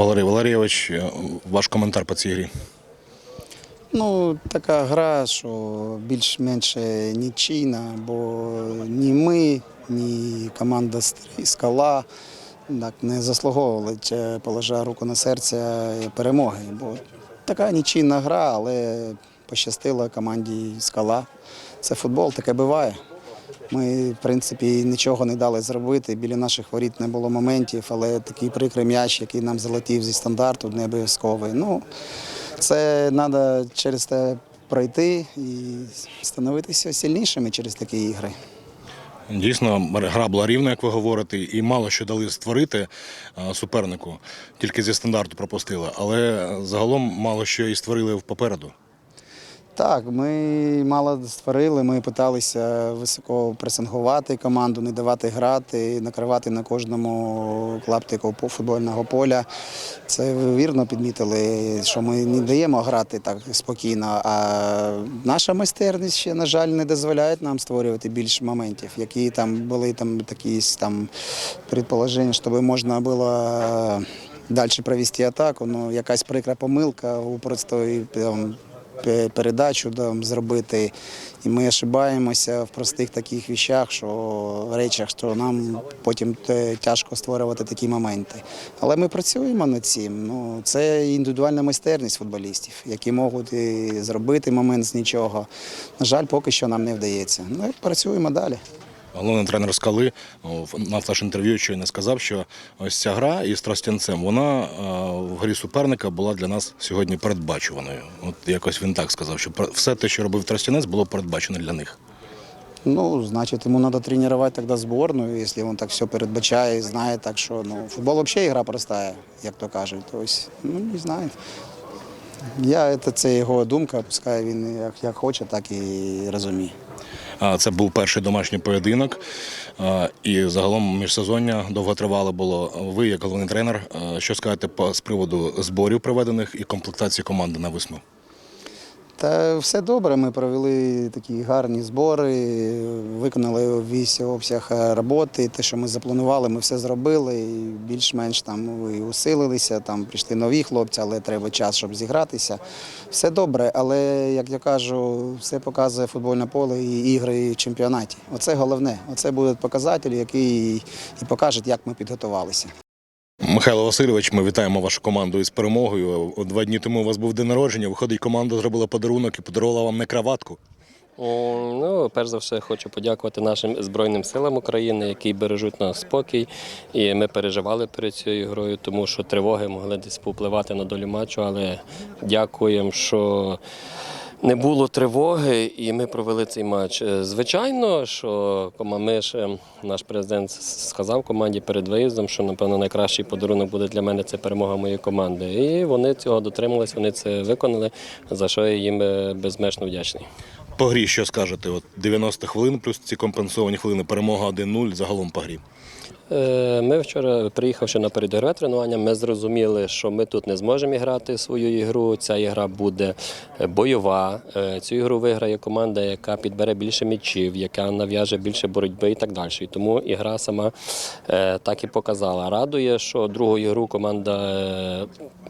Валерій Валерійович, е, ваш коментар по цій грі. Ну, така гра, що більш-менш нічийна, бо ні ми, ні команда скала так, не заслуговували, положа руку на серце перемоги. Бо така нічийна гра, але пощастила команді скала. Це футбол, таке буває. Ми, в принципі, нічого не дали зробити. Біля наших воріт не було моментів, але такий прикрий м'яч, який нам залетів зі стандарту, не обов'язковий. Ну, це треба через те пройти і становитися сильнішими через такі ігри. Дійсно, гра була рівна, як ви говорите, і мало що дали створити е, супернику, тільки зі стандарту пропустили, але загалом мало що і створили попереду. Так, ми мало створили, ми намагалися високо пресингувати команду, не давати грати, накривати на кожному клаптику футбольного поля. Це вірно підмітили, що ми не даємо грати так спокійно. А наша майстерність ще, на жаль, не дозволяє нам створювати більше моментів, які там були там такі там предположення, щоб можна було далі провести атаку. Ну, якась прикра помилка у простої там, передачу там, зробити. І ми ошибаємося в простих таких вещах, що речах, що нам потім тяжко створювати такі моменти. Але ми працюємо над цим. Ну, це індивідуальна майстерність футболістів, які можуть і зробити момент з нічого. На жаль, поки що нам не вдається. Ну, працюємо далі. Головний тренер скали на флеш-інтерв'ю щойно сказав, що ось ця гра із Тростянцем, вона е, в грі суперника була для нас сьогодні передбачуваною. От якось він так сказав, що все те, що робив Тростянець, було передбачено для них. Ну, значит, ему надо тренировать тогда сборную, если он так все передбачає і знає. Так що ну, футбол вообще игра простая, як то кажуть. Тобто, ну, не знаю. Я, це, це його думка, пускай він як, як хоче, так і розуміє. Це був перший домашній поєдинок, і загалом міжсезоння довготривале було. Ви, як головний тренер, що скажете з приводу зборів проведених і комплектації команди на весну? Та все добре. Ми провели такі гарні збори, виконали весь обсяг роботи. Те, що ми запланували, ми все зробили. Більш-менш там і усилилися. Там прийшли нові хлопці, але треба час, щоб зігратися. Все добре, але як я кажу, все показує футбольне поле і ігри в чемпіонаті. Оце головне. Оце будуть показателі, які і покажуть, як ми підготувалися. Михайло Васильович, ми вітаємо вашу команду із перемогою. Два дні тому у вас був день народження. Виходить, команда зробила подарунок і подарувала вам не краватку. Ну, перш за все, хочу подякувати нашим Збройним силам України, які бережуть нас спокій. І ми переживали перед цією грою, тому що тривоги могли десь повпливати на долю матчу. Але дякуємо, що не було тривоги, і ми провели цей матч. Е, Звичайно, що ми ж, е, наш президент сказав команді перед виїздом, що напевно найкращий подарунок буде для мене це перемога моєї команди. І вони цього дотримались, вони це виконали, за що я їм е, безмежно вдячний. По грі що скажете? От 90 хвилин плюс ці компенсовані хвилини, перемога 1-0 загалом по грі. Е, Ми вчора, приїхавши на передігрове тренування, ми зрозуміли, що ми тут не зможемо грати свою ігру. Ця ігра буде е, бойова. Е, Цю ігру виграє команда, яка підбере більше м'ячів, яка нав'яже більше боротьби і так далі. І тому ігра сама так і показала. Радує, що другу ігру команда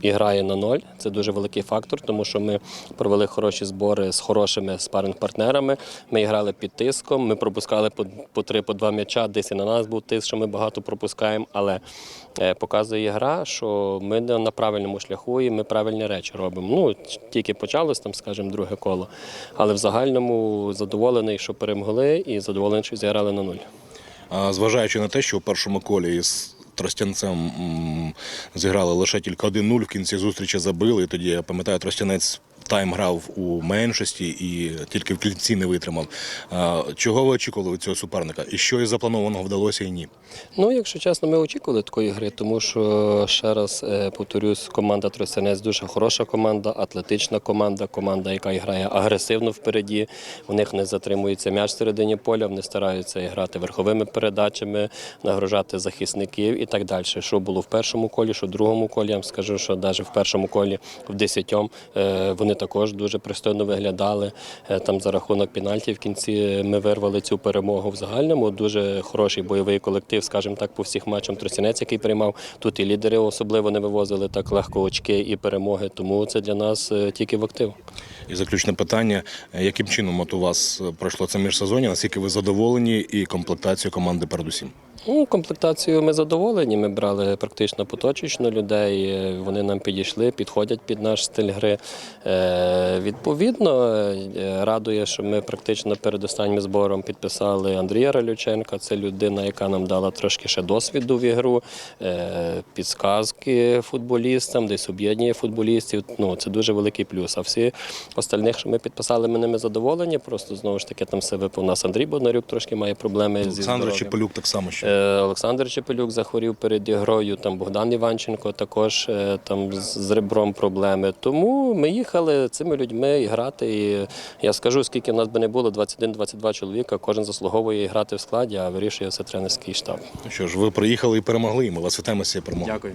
е, грає на ноль. Це дуже великий фактор, тому що ми провели хороші збори з хорошими спаринг-партнерами. Ми грали під тиском, ми пропускали по, по три, по два м'яча, десь і на нас був тиск, що ми багато пропускаємо. Але е, показує гра, що ми на правильному шляху і ми правильні речі робимо. Ну, тільки почалось там, скажімо, друге коло. Але в загальному задоволений, що перемогли, і задоволений, що зіграли на нуль. А зважаючи на те, що у першому колі із Тростянцем зіграли лише тільки 1-0, в кінці зустрічі забили. І тоді я пам'ятаю, Тростянець тайм грав у меншості і тільки в кінці не витримав. Чого ви очікували від цього суперника? І що із запланованого вдалося і ні? Ну, якщо чесно, ми очікували такої гри, тому що ще раз е, повторюсь, команда Тростянець дуже хороша команда, атлетична команда, команда, яка грає агресивно впереді. У них не затримується м'яч всередині поля, вони стараються грати верховими передачами, нагружати захисників і так далі. Що було в першому колі, що в другому колі, я вам скажу, що навіть в першому колі в десятьом е, вони вони також дуже пристойно виглядали. Е, Там за рахунок пенальтів в кінці ми вирвали цю перемогу в загальному. Дуже хороший бойовий колектив, скажімо так, по всіх матчам Тростянець, який приймав. Тут і лідери особливо не вивозили так легко очки і перемоги. Тому це для нас е, тільки в актив. І заключне питання: Е, яким чином от у вас пройшло це міжсезоння? Наскільки ви задоволені і комплектацію команди передусім? Ну, комплектацію ми задоволені. Ми брали практично поточечно людей. е, Вони нам підійшли, підходять під наш стиль гри. Е, відповідно, е, радує, що ми практично перед останнім збором підписали Андрія Ралюченка. Це людина, яка нам дала трошки ще досвіду в ігру, е, підсказки футболістам, десь об'єднує футболістів. Ну, це дуже великий плюс. А всі остальних, що ми підписали, ми ними задоволені. Просто знову ж таки там все випав. У нас Андрій Бондарюк трошки має проблеми зі Олександр здоров'ям. Чепелюк так само ще. Е, Олександр Чепелюк захворів перед ігрою, там Богдан Іванченко також е, там з ребром проблеми. Тому ми їхали цими людьми і грати. І я скажу, скільки в нас би не було, 21-22 чоловіка, кожен заслуговує грати в складі, а вирішує все тренерський штаб. Ну Що ж, ви приїхали і перемогли, і ми вас вітаємо з цією перемогою. Дякую.